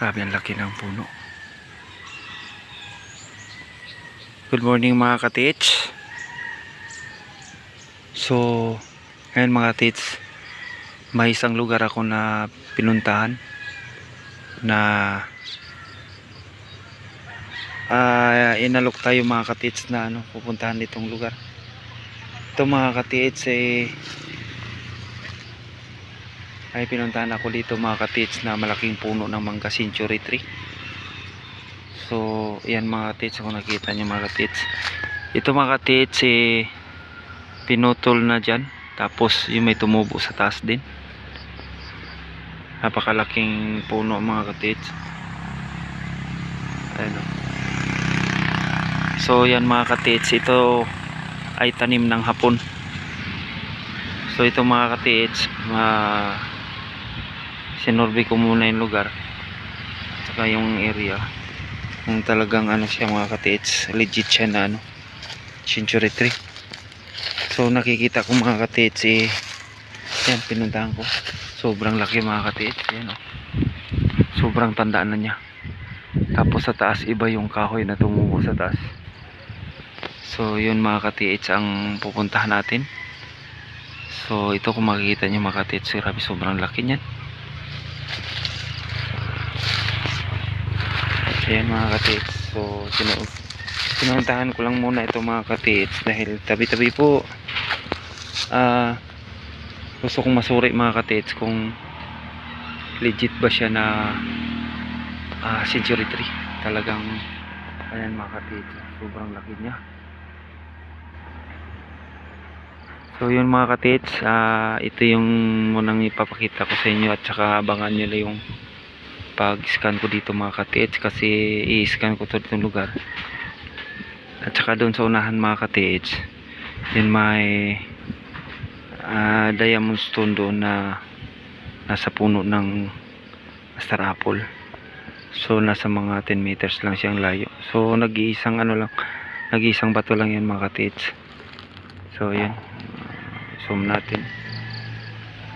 Grabe ang laki ng puno. Good morning mga katits. So, ngayon mga katits, may isang lugar ako na pinuntahan na ah inalok tayo mga katits na ano, pupuntahan ditong lugar. Ito mga katits eh ay pinuntahan ako dito mga katits na malaking puno ng mangga century tree. So yan mga katits kung nakita nyo mga katits ito mga katits eh, pinutol na dyan. Tapos yung may tumubo sa taas din. Napakalaking puno mga katits ayun o so yan mga katits ito ay tanim ng hapon. So ito mga katits ma sinorbe ko muna yung lugar. Saka yung area. Kung talagang ano siya mga katits legit siya na ano century tree. So nakikita ko mga katits eh yan pinuntahan ko. Sobrang laki mga katits yan oh. sobrang tandaan na niya. Tapos sa taas iba yung kahoy na tumubo sa taas. So yun mga katits ang pupuntahan natin. So ito kung makikita nyo mga katits grabe sobrang laki niyan Ayan mga katits. So, sinu sinuntahan ko lang muna ito mga katits dahil tabi-tabi po ah gusto kong masuri mga katits kung legit ba siya na ah, century tree. Talagang ayan mga katits. Sobrang laki niya. So yun mga katits, ah, ito yung munang ipapakita ko sa inyo at saka abangan nyo lang yung pag-scan ko dito mga katits kasi i-scan ko to itong lugar. At saka doon sa unahan mga katits yun may ah, diamond stone doon na nasa puno ng star apple. So nasa mga 10 meters lang siyang layo. So nag-iisang ano lang nag-iisang bato lang yan mga katits. So yan zoom natin.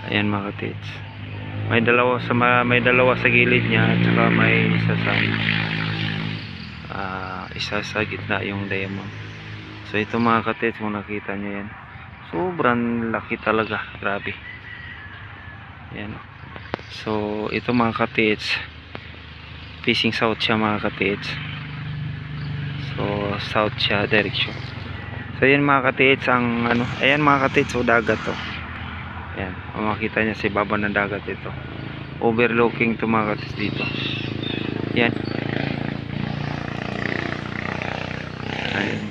Ayan mga katits may dalawa sa ma- may dalawa sa gilid niya at saka may isa sa ah, isa sa gitna yung diamond. So ito mga katits kung nakita nyo yan sobrang laki talaga. Grabe. Yan. So ito mga katits facing south siya mga katits. So south siya direction. So yan mga katits ang ano ayan mga katits so dagat to Ayan, kung makita niya sa baba ng dagat ito. Overlooking to mga katis dito. Yan. Ayan.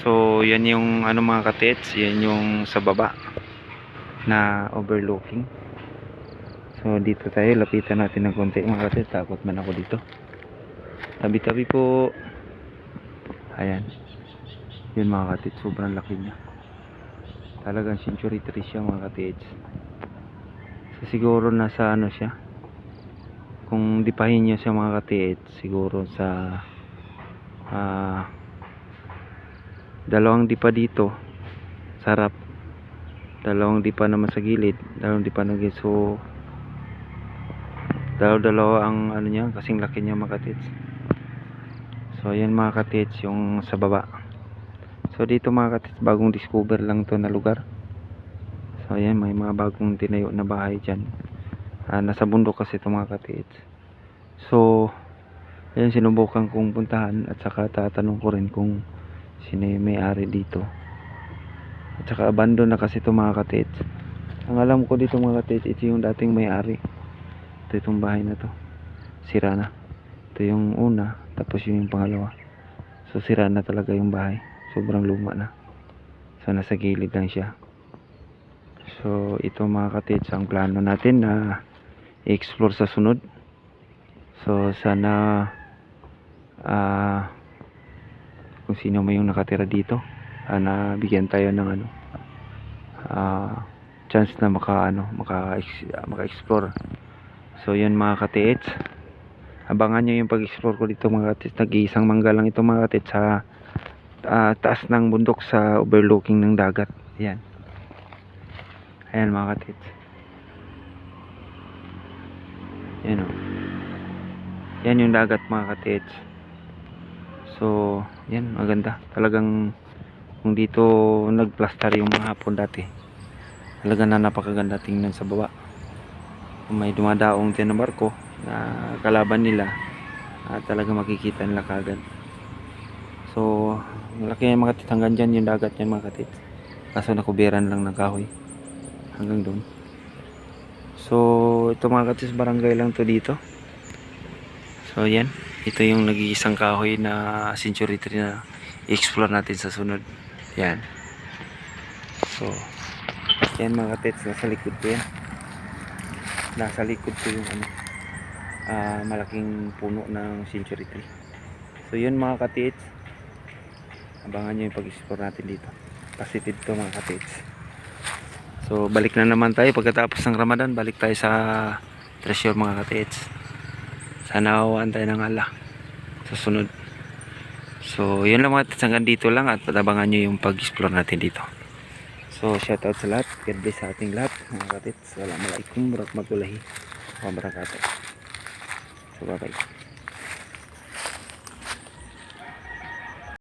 So, yan yung ano mga katits, yan yung sa baba na overlooking. So, dito tayo, lapitan natin ng konti mga katits. Takot man ako dito. Tabi-tabi po. Ayan. Yun mga katits, sobrang laki niya talagang century tree siya mga katids so, siguro nasa ano siya. Kung dipahin nyo siya mga katids siguro sa ah dalawang dipa dito sa harap. Dalawang dipa naman sa gilid dalawang dipa na gilid. So dalaw dalawa ang ano niya kasing laki niya mga katids so yan mga katids yung sa baba So dito mga katis, bagong discover lang to na lugar. So ayan, may mga bagong tinayo na bahay dyan. Ah, nasa bundok kasi ito mga katis. So, ayan sinubukan kong puntahan at saka tatanong ko rin kung sino may-ari dito. At saka abandon na kasi ito mga katis. Ang alam ko dito mga katis, ito yung dating may-ari. Ito itong bahay na to. Sira na. Ito yung una, tapos yun yung pangalawa. So sira na talaga yung bahay sobrang luma na. So nasa gilid lang siya. So ito mga katits ang plano natin na i-explore sa sunod. So sana ah kung sino may yung nakatira dito uh, na bigyan tayo ng ano ah chance na maka ano maka maka-explore. So yun mga katits abangan nyo yung pag-explore ko dito mga katits nag-iisang mangga lang ito mga katits sa ah, taas ng bundok sa overlooking ng dagat. Ayan. Ayan mga katits. Yan o. Yan yung dagat mga katits. So, yan, maganda. Talagang kung dito nagplaster yung mga hapon dati. Talagang na napakaganda tingnan sa baba. Kung may dumadaong dyan barko na kalaban nila, at talaga makikita nila kagad. So, malaki yung mga katits. Hanggang dyan yung dagat yan mga katits. Kaso nakubiran lang ng kahoy. Hanggang doon. So, ito mga katis, barangay lang to dito. So, yan. Ito yung nag-iisang kahoy na century tree na i-explore natin sa sunod. Yan. So, yan mga katits, nasa likod ko yan. Nasa likod ko yung ano, ah, malaking puno ng century tree. So, yun mga katits. Abangan nyo yung pag-explore natin dito. Positive to mga katits. So balik na naman tayo pagkatapos ng Ramadan, balik tayo sa treasure mga katits. Sana awaan tayo ng Allah sa sunod. So yun lang mga katits, hanggang dito lang at patabangan nyo yung pag-explore natin dito. So shout out sa lahat, God bless sa ating lahat mga katits. Walang malaikum, warahmatullahi wabarakatuh. So bye bye.